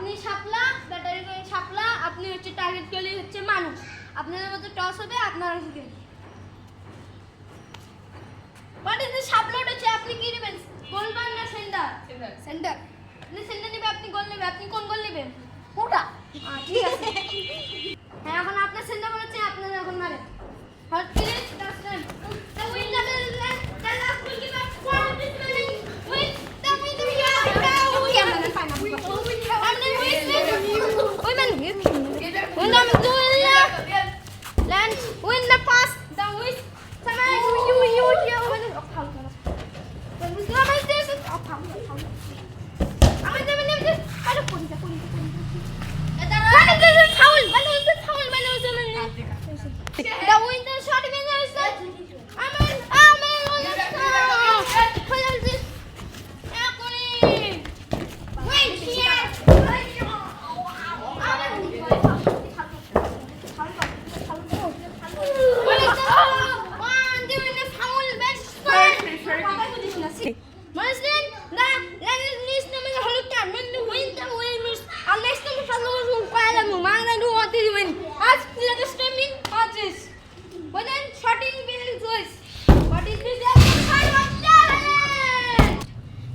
আপনি সাপলা ব্যাটারি করে সাপলা আপনি হচ্ছে টার্গেট করলে হচ্ছে মানুষ। আপনাদের মধ্যে টস হবে আপনারা শিখেন হোয়াট ইজ দ্য সাপলোড হচ্ছে আপনি কি নেবেন? গোল বান না সেন্টার সেন্টার আপনি সেন্টার নেবেন আপনি গোল নেবেন আপনি কোন গোল নেবেন? ওটা ঠিক আছে। 그러면 또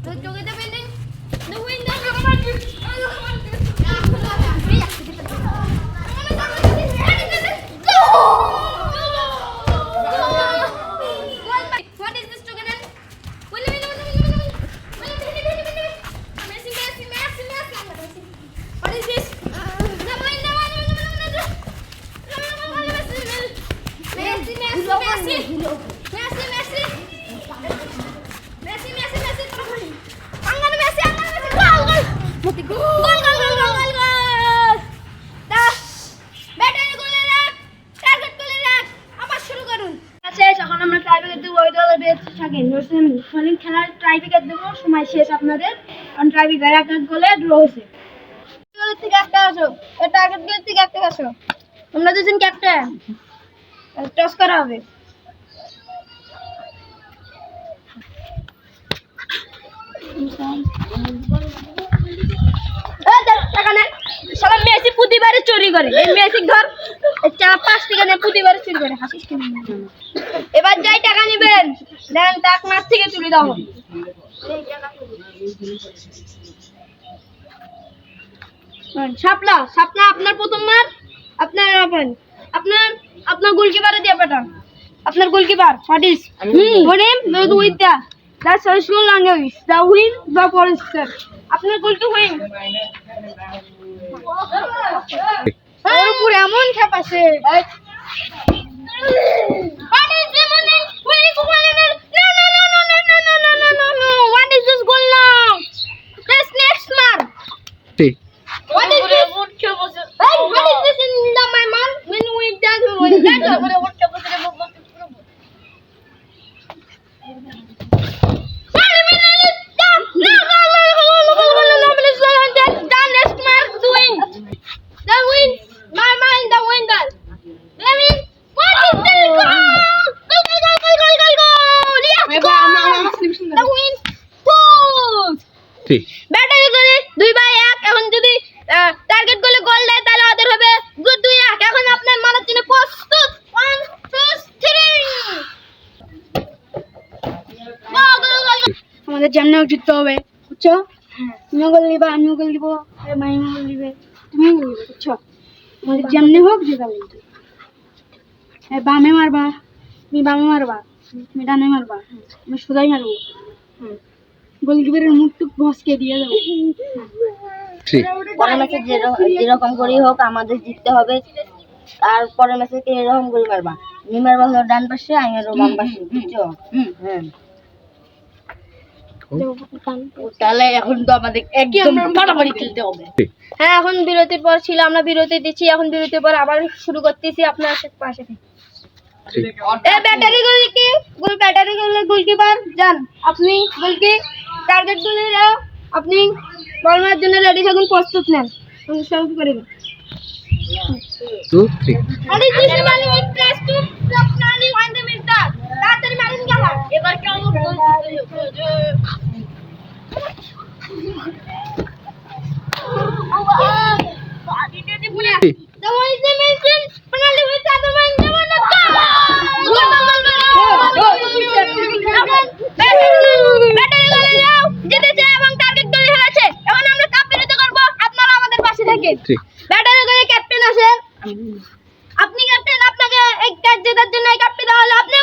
Don't go get the Messi Messi Messi Messi Messi Messi আঙ্গন Messi আঙ্গন Messi goal goal Moti goal goal goal goal goal goal the battery গোলে রাখ টার্গেট গোলে রাখ আবার শুরু করুন আছে এখন আমরা ট্রাইবেকার দেবো ওই দলের বেঁচে থাকেন মুসলিম খেলার ট্রাইবেকার দেবো সময় শেষ আপনাদের। কারণ ট্রাইবেকার এক এক গোলে ড্র হয়েছে। গোলের থেকে একটা আসো। টার্গেট গোলের থেকে একটা আসো। তোমরা দুজন ক্যাপ্টেন টস করা হবে। মেসি প্রতিবারে চুরি করে। এই মেসি ধর পাঁচ টাকা নিয়ে প্রতিবারে চুরি করে। হাসিস এবার যাই টাকা নেবেন। দেন তাক মাছ থেকে চুরি দাও। সাপলা সাপলা আপনার প্রথম মার আপনার আপনার আপনার গোলকিপারে দিয়ে পাঠান। আপনার goalkeeper ওনেম not with That's how school language. The win, the forester. আপনার গোল টু উইন এর উপর এমন খেপ আসে What is this in the, my mom when we dad? Battery করে দুই বাই এক এখন যদি টার্গেট করলে গোল দেয় তাহলে ওদের হবে দুই এক। এখন আপনার মারার জন্য প্রস্তুত। ওয়ান টু থ্রি আমাদের যেমন জিততে হবে বুঝছ? তুমিও গোল দিবা আমিও গোল দিব মাইও গোল দিবে তুমিও গোল দিবে বুঝছ? আমাদের যেমনি হোক জেতা কিন্তু হ্যাঁ বামে মারবা তুমি বামে মারবা তুমি ডানে মারবা আমি সোজাই মারবো। হুম গোলকিপারের মুখ টুক ভসকে দিয়ে দেবো। পরের ম্যাচে যেরকম করেই হোক আমাদের জিততে হবে। তারপরের ম্যাচে কে এরকম করে মারবা? মারবা ডান পাশে আমি বাম পাশে বুঝছ? হ্যাঁ। তাহলে এখন তো আমাদের একদম খেলতে হবে। হ্যাঁ এখন বিরতির পর ছিল আমরা বিরতি দিচ্ছি এখন বিরতির পর আবার শুরু করতেছি আপনার পাশে। থেকে এ ব্যাটারি গুলি কি গোল ব্যাটারি গোল গোলকিপার যান আপনি গোলকি টার্গেট গুলি আপনি বল মারার জন্য রেডি থাকুন প্রস্তুত নেন। শুরু করে দিন টু থ্রি আরে জিসে মানে with press to the mister তাড়াতাড়ি মারেন কি আমার এবার কেমন goal The one is the mission. Penalty with the other one. The one is goal. Goal, goal, goal, goal. Battery গলে যাও জিতেছে এবং টার্গেট করে ফেলেছে এখন আমরা কাপ বিরতি করব আপনারা আমাদের পাশে থাকেন থ্রি করে ক্যাপ্টেন আছেন আপনি ক্যাপ্টেন আপনাকে জেতার জন্য দেওয়া হলো আপনি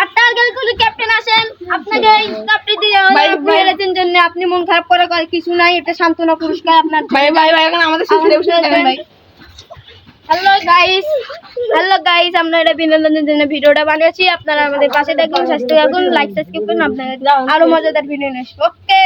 আর টার্গেট করে ক্যাপ্টেন আসেন। আপনাকে এই কাপটি দিয়ে হলো আপনি হেরেছেন জন্য। আপনি মন খারাপ করার কিছু নাই। এটা সান্ত্বনা পুরস্কার আপনার ভাই ভাই ভাই এখন আমাদের সাথে বসে থাকেন ভাই হ্যালো গাইস হ্যালো গাইস আমরা এটা বিনোদনের জন্য ভিডিওটা বানিয়েছি। আপনারা আমাদের পাশে থাকুন স্বাস্থ্য থাকুন লাইক সাবস্ক্রাইব করুন। আপনাদের আরও মজাদার ভিডিও নেই ওকে